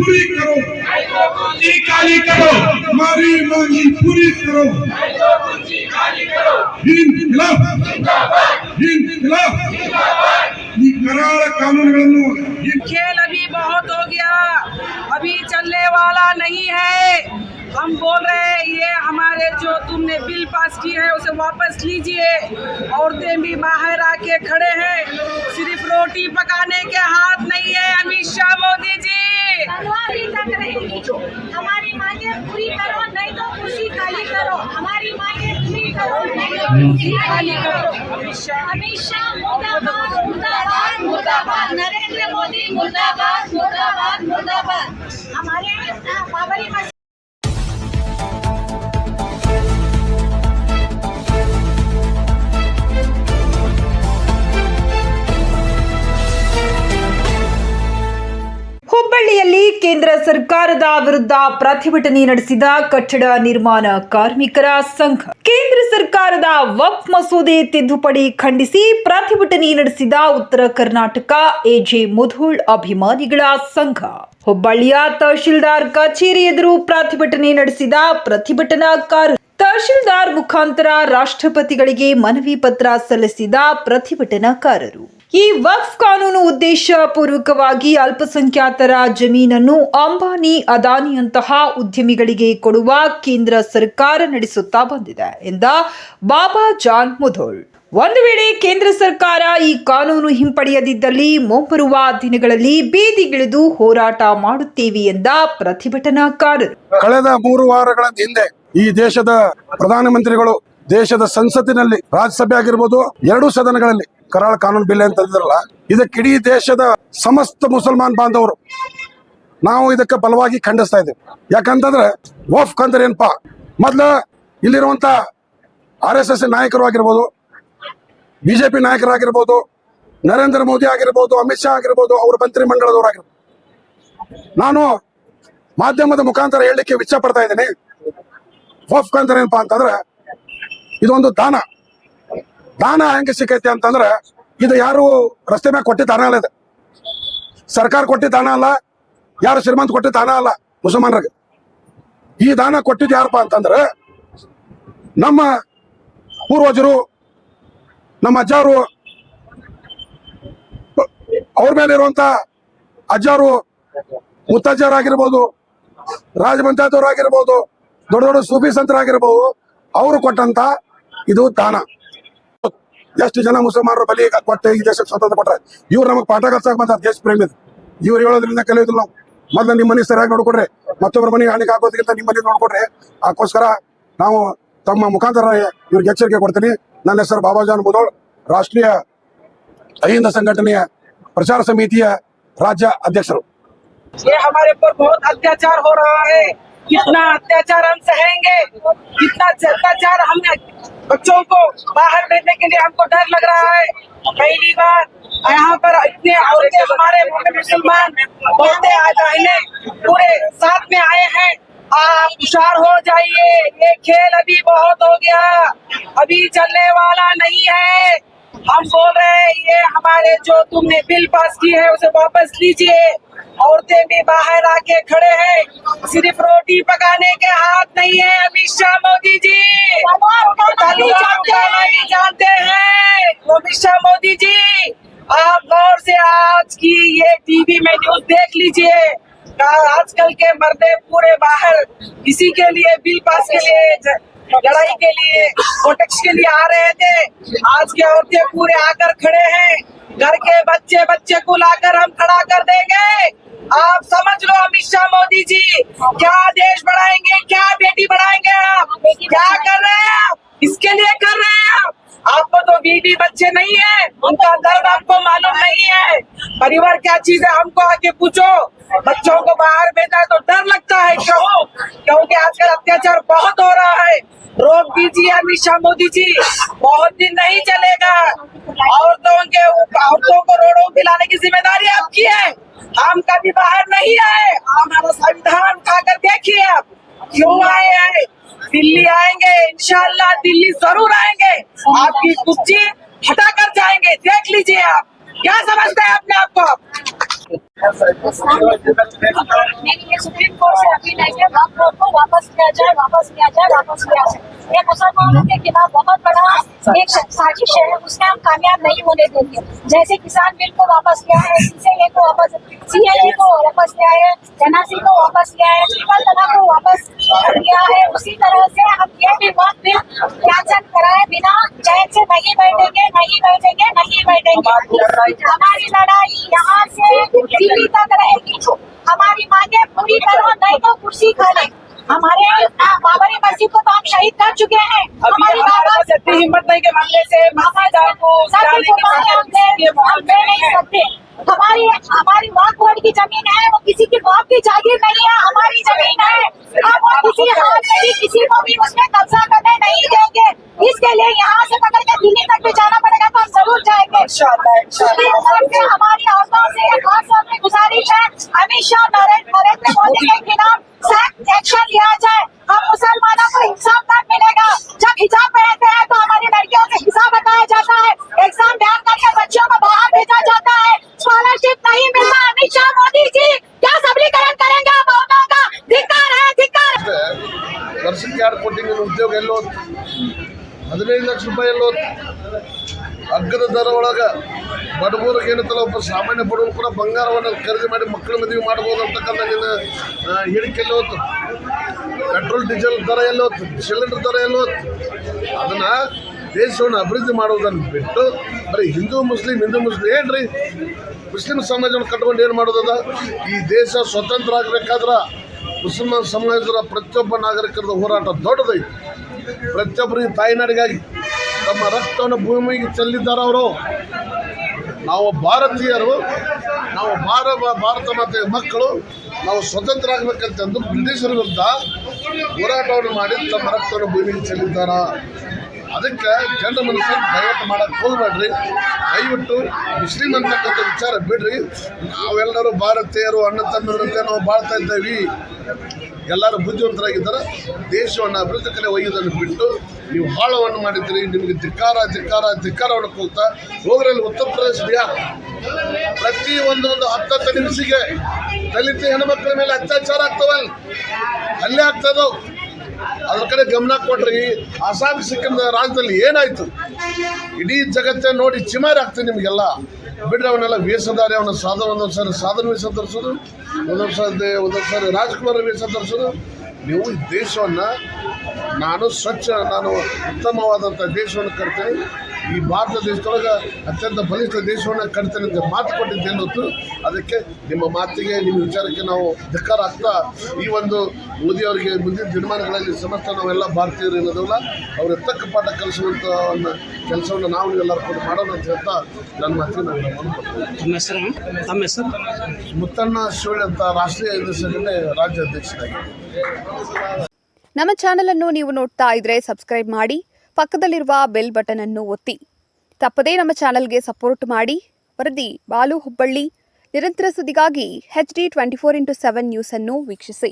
पूरी करो। काली करो। हमारी मांगी पूरी करो। कानून खेल अभी बहुत हो गया। अभी चलने वाला नहीं है। हम बोल रहे हैं ये हमारे जो तुमने बिल पास किए है उसे वापस लीजिए। औरतें भी बाहर आके खड़े हैं। सिर्फ़ रोटी पकाने के हाथ नहीं है अमित शाह मोदी जी। तक रहेगी। हमारी मांगे पूरी करो नहीं तो कुर्सी खाली करो। हमारी मांगे पूरी करो नहीं तो कुर्सी खाली करो। अमित शाह मुर्दाबाद मुर्दाबाद मुर्दाबाद। नरेंद्र मोदी मुर्दाबाद मुर्दाबाद मुर्दाबाद। हमारे बाबरी मस्जिद ಕೇಂದ್ರ ಸರ್ಕಾರದ ವಿರುದ್ಧ ಪ್ರತಿಭಟನೆ ನಡೆಸಿದ ಕಟ್ಟಡ ನಿರ್ಮಾಣ ಕಾರ್ಮಿಕರ ಸಂಘ. ಕೇಂದ್ರ ಸರ್ಕಾರದ ವಕ್ ಮಸೂದೆ ತಿದ್ದುಪಡಿ ಖಂಡಿಸಿ ಪ್ರತಿಭಟನೆ ನಡೆಸಿದ ಉತ್ತರ ಕರ್ನಾಟಕ ಎಜೆ ಮುಧೋಳ್ ಅಭಿಮಾನಿಗಳ ಸಂಘ. ಹುಬ್ಬಳ್ಳಿಯ ತಹಶೀಲ್ದಾರ್ ಕಚೇರಿ ಎದುರು ಪ್ರತಿಭಟನೆ ನಡೆಸಿದ ಪ್ರತಿಭಟನಾಕಾರರು. ತಹಶೀಲ್ದಾರ್ ಮುಖಾಂತರ ರಾಷ್ಟ್ರಪತಿಗಳಿಗೆ ಮನವಿ ಪತ್ರ ಸಲ್ಲಿಸಿದ ಪ್ರತಿಭಟನಾಕಾರರು. ಈ ವಕ್ಫ್ ಕಾನೂನು ಉದ್ದೇಶಪೂರ್ವಕವಾಗಿ ಅಲ್ಪಸಂಖ್ಯಾತರ ಜಮೀನನ್ನು ಅಂಬಾನಿ, ಅದಾನಿಯಂತಹ ಉದ್ಯಮಿಗಳಿಗೆ ಕೊಡುವ ಕೇಂದ್ರ ಸರ್ಕಾರ ನಡೆಸುತ್ತಾ ಬಂದಿದೆ ಎಂದ ಬಾಬಾ ಜಾನ್ ಮುಧೋಳ್. ಒಂದು ವೇಳೆ ಕೇಂದ್ರ ಸರ್ಕಾರ ಈ ಕಾನೂನು ಹಿಂಪಡೆಯದಿದ್ದಲ್ಲಿ ಮುಂಬರುವ ದಿನಗಳಲ್ಲಿ ಬೀದಿಗಿಳಿದು ಹೋರಾಟ ಮಾಡುತ್ತೇವೆ ಎಂದ ಪ್ರತಿಭಟನಾಕಾರರು. ಕಳೆದ ಮೂರು ವಾರಗಳ ಹಿಂದೆ ಈ ದೇಶದ ಪ್ರಧಾನಮಂತ್ರಿಗಳು ದೇಶದ ಸಂಸತ್ತಿನಲ್ಲಿ ರಾಜ್ಯಸಭೆ ಆಗಿರ್ಬೋದು ಎರಡು ಸದನಗಳಲ್ಲಿ ಕರಾಳ ಕಾನೂನು ಬಿಲ್ ಅಂತ ಅಂದಿರಲ್ಲ, ಇದಕ್ಕೆ ಇಡೀ ದೇಶದ ಸಮಸ್ತ ಮುಸಲ್ಮಾನ್ ಬಾಂಧವರು ನಾವು ಇದಕ್ಕೆ ಬಲವಾಗಿ ಖಂಡಿಸ್ತಾ ಇದ್ದೀವಿ. ಯಾಕಂತಂದ್ರೆ ವಫ್ ಅಂದ್ರೆ ಏನಪ್ಪ, ಮೊದ್ಲ ಇಲ್ಲಿರುವಂತ ಆರ್ ಎಸ್ ಎಸ್ ನಾಯಕರು ಆಗಿರ್ಬೋದು, ಬಿಜೆಪಿ ನಾಯಕರಾಗಿರ್ಬೋದು ನರೇಂದ್ರ ಮೋದಿ ಆಗಿರ್ಬೋದು, ಅಮಿತ್ ಶಾ ಆಗಿರ್ಬೋದು, ಅವ್ರ ಮಂತ್ರಿ ಮಂಡಲದವರಾಗಿರ್ಬೋದು ನಾನು ಮಾಧ್ಯಮದ ಮುಖಾಂತರ ಹೇಳಲಿಕ್ಕೆ ಇಚ್ಛೆ ಪಡ್ತಾ ಇದ್ದೀನಿ. ವಫ್ ಅಂದ್ರೆ ಏನಪ್ಪಾ ಅಂತಂದ್ರೆ, ಇದೊಂದು ದಾನ. ದಾನ ಹೆಂಗೆ ಸಿಕ್ಕೈತೆ ಅಂತಂದ್ರೆ ಇದು ಯಾರು ರಸ್ತೆ ಮ್ಯಾಗ ಕೊಟ್ಟಿದ್ದ ದಾನ ಅಲ್ಲ ಇದು. ಸರ್ಕಾರ ಕೊಟ್ಟಿದ್ದ ದಾನ ಅಲ್ಲ, ಯಾರು ಶ್ರೀಮಂತ ಕೊಟ್ಟಿದ್ದ ದಾನ ಅಲ್ಲ ಮುಸಲ್ಮಾನರಿಗೆ. ಈ ದಾನ ಕೊಟ್ಟಿದ್ದು ಯಾರಪ್ಪ ಅಂತಂದ್ರೆ ನಮ್ಮ ಪೂರ್ವಜರು, ನಮ್ಮ ಅಜ್ಜಾರು, ಅವ್ರ ಮೇಲೆ ಇರುವಂತ ಅಜ್ಜಾರು, ಮುತ್ತಜ್ಜರಾಗಿರ್ಬೋದು ರಾಜ ಪಂಚಾಯತ್ ದೊಡ್ಡ ದೊಡ್ಡ ಸೂಫಿ ಸಂತರಾಗಿರ್ಬೋದು, ಅವರು ಕೊಟ್ಟಂತ ಇದು ದಾನ. ಎಷ್ಟು ಜನ ಮುಸಲ್ಮಾನರು ಬಲಿ ಕೊಟ್ಟೆ ಈ ದೇಶಕ್ಕೆ ಸ್ವತಂತ್ರ ಕೊಟ್ರೆ? ಇವ್ರು ನಮಗೆ ಪಾಠ ಕಲ್ಸಕ್ ಬಂದ ದೇಶ ಪ್ರೇಮಿ ಇವ್ರು ಹೇಳೋದ್ರಿಂದ ಕಲಿಯೋದಿಲ್ಲ ನಾವು. ಮೊದಲು ನಿಮ್ಮ ಮನೆ ಸರಿಯಾಗಿ ನೋಡ್ಕೊಡ್ರಿ. ಮತ್ತೊಬ್ಬರ ಮನೆಗೆ ಹಾನಿಗೆ ಆಗೋದಕ್ಕಿಂತ ನಿಮ್ಮ ಮನೆ ನೋಡ್ಕೊಡ್ರಿ. ಅದಕ್ಕೋಸ್ಕರ ನಾವು ತಮ್ಮ ಮುಖಾಂತರ ಇವ್ರಿಗೆ ಎಚ್ಚರಿಕೆ ಕೊಡ್ತೀನಿ. ನನ್ನ ಹೆಸರು ಬಾಬಾಜಾನ್ ಮುದೋಳ್ ರಾಷ್ಟ್ರೀಯ ಅಹಿಂದ ಸಂಘಟನೆಯ ಪ್ರಚಾರ ಸಮಿತಿಯ ರಾಜ್ಯ ಅಧ್ಯಕ್ಷರು. ये बहुत बच्चों को बाहर भेजने के लिए हमको डर लग रहा है। पहली बार यहाँ पर इतने औरतें हमारे मुसलमान बोलते बहने पूरे साथ में आए हैं। आप हुशार हो जाइए। ये खेल अभी बहुत हो गया। अभी चलने वाला नहीं है। हम बोल रहे हैं, ये हमारे जो तुमने बिल पास की है, उसे वापस लीजिए। औरतें भी बाहर आके खड़े हैं। सिर्फ़ रोटी पकाने के हाथ नहीं है अमित शाह मोदी जी। भी जानते हैं अमित शाह मोदी जी। आप गौर से आज की ये टीवी में न्यूज़ देख लीजिए। आजकल के मर्दे पूरे बाहर किसी के लिए बिल पास के लिए लड़ाई के लिए प्रोटेक्स के लिए आ रहे थे। आज के औरतें पूरे आकर खड़े हैं। घर के बच्चे बच्चे को लाकर हम खड़ा कर देंगे। आप समझ लो अमित शाह मोदी जी, क्या देश बढ़ाएँगे, क्या बेटी बढ़ाएँगे आप? क्या कर रहे हैं आप? इसके लिए कर रहे हैं आप? आपको तो बीबी बच्चे नहीं है, उनका दर्द आपको मालूम नहीं है। परिवार, क्या चीज़ है? हमको आके पूछो। बच्चों को बाहर भेजा है तो डर लगता है क्यों? क्योंकि आजकल अत्याचार बहुत हो रहा है। रोक दीजिए अमित शाह मोदी जी। बहुत दिन नहीं चलेगा। औरतों के औरतों को रोडों पे की ज़िम्मेदारी आपकी है। हम कभी बाहर नहीं आए। हमारा संविधान उठाकर देखिए आप। क्यों आए हैं? दिल्ली आएँगे, इंशाल्लाह दिल्ली ज़रूर आएँगे। आपकी कुर्सी हटा कर जाएँगे। देख लीजिए आप। क्या समझते हैं अपने आप को। सुप्रीम कोर्ट से अपील है कि आप लोग को वापस लिया जाए वापस लिया जाए वापस लिया जाए ये मुसलमानों के खिलाफ बहुत बड़ा एक साजिश है उसमें हम कामयाब नहीं होने देंगे। जैसे किसान बिल को वापस लिया है सीसीए को वापस सीएए को वापस लिया है एनआरसी को वापस लिया है ट्रिपल तलाक को वापस लिया है, उसी तरह से हम ये भी वक्त बिल कैंसिल कराए बिना चैन से नहीं बैठेंगे नहीं बैठेंगे नहीं बैठेंगे। हमारी लड़ाई यहाँ से दिल्ली तक रहेगी। हमारी मांगे पूरी करो, नहीं तो कुर्सी खा ले हमारे बाबरी मस्जिद को तो हम शहीद कर चुके हैं। हमारी हिम्मत नहीं के मामले से हम दे नहीं सकते। हमारी हमारी वक्फ बोर्ड की ज़मीन है वो किसी की बाप की जागीर नहीं है हमारी ज़मीन है। हम वो किसी हाल में भी किसी को भी उसमें कब्जा करने नहीं देंगे। इसके लिए यहाँ से पकड़ के दिल्ली तक भी जाना पड़ेगा तो हम ज़रूर जाएँगे। हमारी औरतों से खास तौर पे गुजारिश है। अमित शाह नरेंद्र मोदी के खिलाफ सख्त एक्शन लिया जाए। हम मुसलमानों को इंसाफ तक मिलेगा। जब हिजाब पहनते हैं तो हमारी लड़कियों से हिसाब बताया जाता है। एग्ज़ाम बैन करके बच्चों को बाहर भेजा जाता है। स्कॉलरशिप नहीं मिलता अमित शाह मोदी जी क्या सबलीकरण करेंगे आप औरतों का धिक्कार है धिक्कार ವರ್ಷಕ್ಕೆ ಎರಡು ಕೋಟಿ ನೀನು ಉದ್ಯೋಗ ಎಲ್ಲೋ ಹದಿನೈದು ಲಕ್ಷ ರೂಪಾಯಿ ಎಲ್ಲೋ ಅಗ್ಗದ ದರ ಒಳಗೆ ಬಡವರಿಗೆ ಏನತ್ತಲ್ಲ ಒಬ್ಬ ಸಾಮಾನ್ಯ ಬಡವರು ಕೂಡ ಬಂಗಾರವನ್ನು ಖರೀದಿ ಮಾಡಿ ಮಕ್ಕಳ ಮದುವೆ ಮಾಡ್ಬೋದು ಅಂತಕ್ಕಂಥ ನಿನ್ನ ಆ, ಹೇಳಿಕೆ ಎಲ್ಲ ಹೋತು ಪೆಟ್ರೋಲ್ ಡೀಸೆಲ್ ದರ ಎಲ್ಲ ಹೋತು ಸಿಲಿಂಡರ್ ದರ ಎಲ್ಲ ಹೋತು ಅದನ್ನು ದೇಶವನ್ನು ಅಭಿವೃದ್ಧಿ ಮಾಡುವುದನ್ನು ಬಿಟ್ಟು ಬರೀ ಹಿಂದೂ ಮುಸ್ಲಿಂ ಹಿಂದೂ ಮುಸ್ಲಿಂ ಏನ್ರಿ ಮುಸ್ಲಿಂ ಸಮಾಜವನ್ನು ಕಟ್ಕೊಂಡು ಏನು ಮಾಡೋದದ? ಈ ದೇಶ ಸ್ವತಂತ್ರ ಆಗಬೇಕಾದ್ರೆ ಮುಸಲ್ಮಾನ್ ಸಮಾಜದ ಪ್ರತಿಯೊಬ್ಬ ನಾಗರಿಕರದ ಹೋರಾಟ ದೊಡ್ಡದೈತಿ. ಪ್ರತಿಯೊಬ್ಬರಿಗೆ ತಾಯಿನಾಡಿಗಾಗಿ ತಮ್ಮ ರಕ್ತವನ್ನು ಭೂಮಿಗೆ ಚೆಲ್ಲಿದ್ದಾರೆ ಅವರು. ನಾವು ಭಾರತೀಯರು, ನಾವು ಭಾರ ಭಾರತ ಮಾತೆಯ ಮಕ್ಕಳು, ನಾವು ಸ್ವತಂತ್ರ ಆಗಬೇಕಂತಂದು ಬ್ರಿಟಿಷರ ವಿರುದ್ಧ ಹೋರಾಟವನ್ನು ಮಾಡಿ ತಮ್ಮ ರಕ್ತವನ್ನು ಭೂಮಿಗೆ ಚೆಲ್ಲಿದ್ದಾರ? ಅದಕ್ಕೆ ಜನರ ಮನಸ್ಸನ್ನು ದಯವಿಟ್ಟು ಮಾಡಕ್ಕೆ ಹೋಗ್ಬೇಡ್ರಿ. ದಯವಿಟ್ಟು ಮುಸ್ಲಿಂ ಅಂತಕ್ಕಂಥ ವಿಚಾರ ಬಿಡ್ರಿ. ನಾವೆಲ್ಲರೂ ಭಾರತೀಯರು, ಅಣ್ಣ ತಮ್ಮರಂತೆ ನಾವು ಬಾಳ್ತಾ ಇದ್ದೇವೆ. ಎಲ್ಲರೂ ಬುದ್ಧಿವಂತರಾಗಿದ್ದಾರೆ. ದೇಶವನ್ನು ಅಭಿವೃದ್ಧಿ ಕಡೆ ಒಯ್ಯೋದನ್ನು ಬಿಟ್ಟು ನೀವು ಹಾಳವನ್ನು ಮಾಡಿದ್ದೀರಿ. ನಿಮಗೆ ಧಿಕ್ಕಾರ ಧಿಕ್ಕಾರ, ಧಿಕ್ಕಾರವನ್ನು ಹೋಗ್ತಾ ಹೋಗ್ರಲ್ಲಿ ಉತ್ತರ ಪ್ರದೇಶ ಬಿಹಾರ ಪ್ರತಿ ಒಂದೊಂದು ಹತ್ತತ್ತು ನಿಮಿಷಿಗೆ ದಲಿತ ಹೆಣ್ಮಕ್ಳ ಮೇಲೆ ಅತ್ಯಾಚಾರ ಆಗ್ತವಲ್ಲ ಅಲ್ಲೇ ಆಗ್ತದೋ ಅದ್ರ ಕಡೆ ಗಮನ ಕೊಟ್ರಿ ಅಸ್ಸಾಂ, ಸಿಕ್ಕಿಂ ರಾಜ್ಯದಲ್ಲಿ ಏನಾಯ್ತು? ಇಡೀ ಜಗತ್ತೇ ನೋಡಿ ಚಿಮಾರಿ ಆಗ್ತದೆ ನಿಮಗೆಲ್ಲ. ಬಿಡ್ರಿ ಅವನ್ನೆಲ್ಲ ವೇಷಧಾರಿ, ಅವನ ಸಾಧನ, ಒಂದೊಂದು ಸಾರಿ ಸಾಧನ ವೇಷ ತರಿಸೋದು ಒಂದೊಂದು ಸಾರಿ ಒಂದೊಂದು ಸಾರಿ ರಾಜ್ಕುಮಾರ್ ವೇಷ ತರಿಸೋದು ನೀವು ದೇಶವನ್ನು ನಾನು ಸ್ವಚ್ಛ, ನಾನು ಉತ್ತಮವಾದಂಥ ದೇಶವನ್ನು ಕಟ್ತೇನೆ. ಈ ಭಾರತ ದೇಶದೊಳಗೆ ಅತ್ಯಂತ ಬಲಿಷ್ಠ ದೇಶವನ್ನು ಕಟ್ತೇನೆ ಅಂತ ಮಾತು ಕೊಟ್ಟಿದ್ದೆ ಹೊತ್ತು ಅದಕ್ಕೆ ನಿಮ್ಮ ಮಾತಿಗೆ ನಿಮ್ಮ ವಿಚಾರಕ್ಕೆ ನಾವು ಧಿಕ್ಕಾರ ಆಗ್ತಾ ಈ ಒಂದು ಮೋದಿ ಅವರಿಗೆ ಮುಂದಿನ ದಿನಮಾನಗಳಲ್ಲಿ ಸಮಸ್ತ ನಾವೆಲ್ಲ ಭಾರತೀಯರು ಇರೋದಲ್ಲ ಅವ್ರ ತಕ್ಕ ಪಾಠ ಕಲಿಸುವಂಥ ಒಂದು ಕೆಲಸವನ್ನು ನಾವು ಎಲ್ಲರೂ ಕೂಡ ಮಾಡೋಣ ಅಂತ ಹೇಳ್ತಾ ನನ್ನ ಅನ್ಕೊಳ್ತೀನಿ ತಮ್ಮ ಹೆಸರು? ಮುತ್ತಣ್ಣ ಶಿವಳ್ಳಿ ಅಂತ ರಾಷ್ಟ್ರೀಯ ಸಂಘಟನೆ ರಾಜ್ಯ ಅಧ್ಯಕ್ಷರಾಗಿದ್ದೀನಿ ನಮ್ಮ ಚಾನೆಲ್ ಅನ್ನು ನೀವು ನೋಡ್ತಾ ಇದ್ರೆ ಸಬ್ಸ್ಕ್ರೈಬ್ ಮಾಡಿ ಪಕ್ಕದಲ್ಲಿರುವ ಬೆಲ್ ಬಟನ್ ಅನ್ನು ಒತ್ತಿ. ತಪ್ಪದೇ ನಮ್ಮ ಚಾನೆಲ್ಗೆ ಸಪೋರ್ಟ್ ಮಾಡಿ. ವರದಿ ಬಾಲು ಹುಬ್ಬಳ್ಳಿ. ನಿರಂತರ ಸುದ್ದಿಗಾಗಿ H D twenty four into seven news ಅನ್ನು ವೀಕ್ಷಿಸಿ.